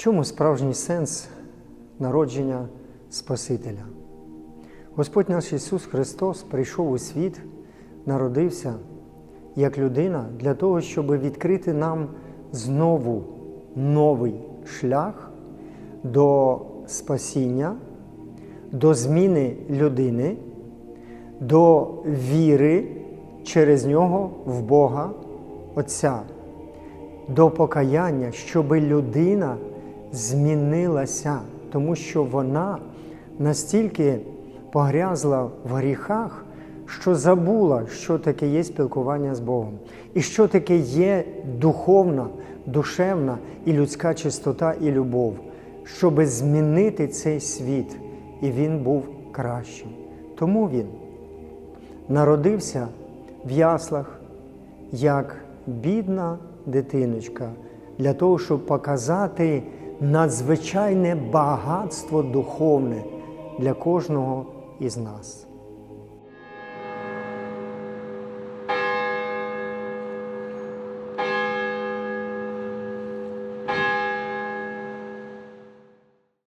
чому справжній сенс народження Спасителя? Господь наш Ісус Христос прийшов у світ, народився як людина для того, щоб відкрити нам знову новий шлях до спасіння, до зміни людини, до віри через нього в Бога Отця, до покаяння, щоб людина змінилася, тому що вона настільки погрязла в гріхах, що забула, що таке є спілкування з Богом, і що таке є духовна, душевна і людська чистота і любов, щоб змінити цей світ, і він був кращим. Тому він народився в яслах як бідна дитиночка, для того, щоб показати надзвичайне багатство духовне для кожного із нас.